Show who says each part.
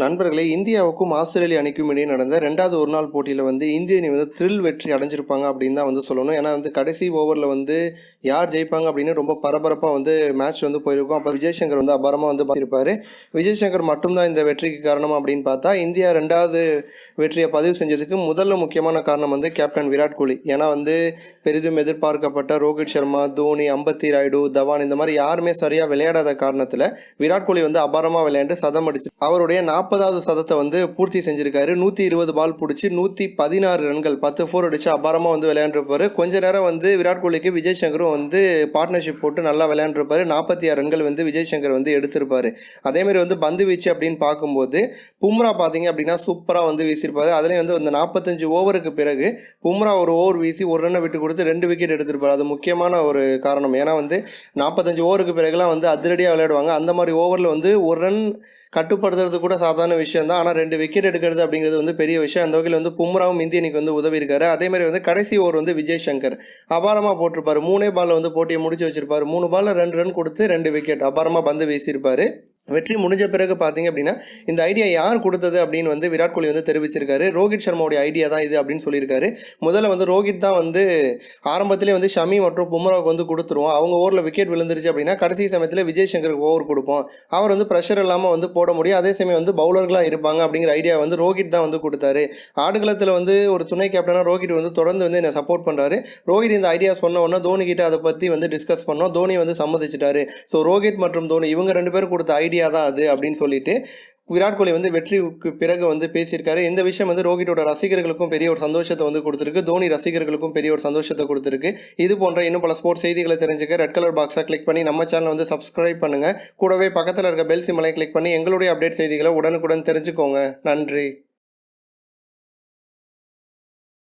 Speaker 1: நண்பர்களே இந்தியாவுக்கும் ஆஸ்திரேலியா அணிக்கும் இடையே நடந்த ரெண்டாவது ஒரு நாள் போட்டியில் வந்து இந்திய அணி வந்து த்ரில் வெற்றி அடைஞ்சிருப்பாங்க அப்படின்னு தான் வந்து சொல்லணும். ஏன்னா வந்து கடைசி ஓவரில் வந்து யார் ஜெயிப்பாங்க அப்படின்னு ரொம்ப பரபரப்பாக வந்து மேட்ச் வந்து போயிருக்கும். அப்போ விஜய்சங்கர் வந்து அபாரமாக வந்து பார்த்திருப்பாரு. விஜய்சங்கர் மட்டும்தான் இந்த வெற்றிக்கு காரணம் அப்படின்னு பார்த்தா இந்தியா ரெண்டாவது வெற்றியை பதிவு செஞ்சதுக்கு முதல்ல முக்கியமான காரணம் வந்து கேப்டன் விராட் கோலி. ஏன்னா வந்து பெரிதும் எதிர்பார்க்கப்பட்ட ரோஹித் சர்மா தோனி அம்பத்தி ராயுடு தவான் இந்த மாதிரி யாருமே சரியாக விளையாடாத காரணத்தில் விராட் கோலி வந்து அபாரமாக விளையாண்டு சதம் அடிச்சு அவருடைய நாற்பதாவது சதத்தை வந்து பூர்த்தி செஞ்சிருக்காரு. நூற்றி இருபது பால் பிடிச்சி நூற்றி பதினாறு ரன்கள் பத்து ஃபோர் அடித்து அபாரமாக வந்து விளையாண்டுருப்பாரு. கொஞ்ச நேரம் வந்து விராட் கோலிக்கு விஜய் சங்கரும் வந்து பார்ட்னர்ஷிப் போட்டு நல்லா விளையாண்டுருப்பாரு. நாற்பத்தி ஆறு ரன்கள் வந்து விஜய் சங்கர் வந்து எடுத்திருப்பாரு. அதேமாதிரி வந்து பந்து வீச்சு அப்படின்னு பார்க்கும்போது பும்ரா பார்த்தீங்க அப்படின்னா சூப்பராக வந்து வீசியிருப்பாரு. அதுலேயும் வந்து அந்த நாற்பத்தஞ்சு ஓவருக்கு பிறகு பும்ரா ஒரு ஓவர் வீசி ஒரு ரன்னை விட்டு கொடுத்து ரெண்டு விக்கெட் எடுத்திருப்பார். அது முக்கியமான ஒரு காரணம். ஏன்னா வந்து நாற்பத்தஞ்சு ஓவருக்கு பிறகுலாம் வந்து அதிரடியாக விளையாடுவாங்க. அந்த மாதிரி ஓவரில் வந்து ஒரு ரன் கட்டுப்படுத்துறது கூட சாதாரண விஷயம் தான் ஆனால் ரெண்டு விக்கெட் எடுக்கிறது அப்படிங்கிறது வந்து பெரிய விஷயம். அந்த வகையில் வந்து பும்ராவும் இந்திய அணிக்கு வந்து உதவி இருக்காரு அதே மாதிரி வந்து கடைசி ஓவர் வந்து விஜய் சங்கர். அபாரமாக போட்டிருப்பார். மூணே பாலில் வந்து போட்டியை முடிச்சு வச்சிருப்பார். மூணு பாலில் ரெண்டு ரன் கொடுத்து ரெண்டு விக்கெட் அபாரமாக பந்து வீசியிருப்பாரு. வெற்றி முடிஞ்ச பிறகு பார்த்தீங்க அப்படின்னா இந்த ஐடியா யார் கொடுத்தது அப்படின்னு வந்து விராட் கோலி வந்து தெரிவிச்சிருக்காரு. ரோஹித் சர்மாவுடைய ஐடியா தான் இது அப்படின்னு சொல்லியிருக்காரு. முதல்ல வந்து ரோஹித் தான் வந்து ஆரம்பத்திலே வந்து ஷமி மற்றும் பும்ராவுக்கு வந்து கொடுத்துருவோம். அவங்க ஓவரில் விக்கெட் விழுந்துருச்சு அப்படின்னா கடைசி சமயத்தில் விஜய் சங்கருக்கு ஓவர் கொடுப்போம். அவர் வந்து ப்ரெஷர் இல்லாமல் வந்து போட முடியும். அதே சமயம் வந்து பவுலர்களாக இருப்பாங்க அப்படிங்கிற ஐடியா வந்து ரோஹித் தான் வந்து கொடுத்தாரு. ஆடுகளத்தில் வந்து ஒரு துணை கேப்டனாக ரோஹித் வந்து தொடர்ந்து வந்து என்னை சப்போர்ட் பண்ணுறாரு ரோஹித் இந்த ஐடியா சொன்ன உடனே தோனி கிட்ட அதை பற்றி வந்து டிஸ்கஸ் பண்ணோம். தோனி வந்து சம்மதிச்சிட்டாரு. ஸோ ரோஹித் மற்றும் தோனி இவங்க ரெண்டு பேரும் கொடுத்த ஐடியா ஐடியா தான் அது அப்படின்னு சொல்லிட்டு விராட் கோலி வந்து வெற்றிக்கு பிறகு வந்து பேசியிருக்காரு. இந்த விஷயம் வந்து ரோஹிட்டோட ரசிகர்களுக்கும் பெரிய ஒரு சந்தோஷத்தை வந்து கொடுத்துருக்கு. தோனி ரசிகர்களுக்கும் பெரிய ஒரு சந்தோஷத்தை கொடுத்துருக்கு. இது போன்ற இன்னும் பல ஸ்போர்ட்ஸ் செய்திகளை தெரிஞ்சுக்க ரெட் கலர் பாக்ஸை கிளிக் பண்ணி நம்ம சேனல் வந்து சப்ஸ்கிரைப் பண்ணுங்கள் கூடவே பக்கத்தில் இருக்க பெல் சிம்மலை கிளிக் பண்ணி எங்களுடைய அப்டேட் செய்திகளை உடனுக்குடன் தெரிஞ்சுக்கோங்க. நன்றி.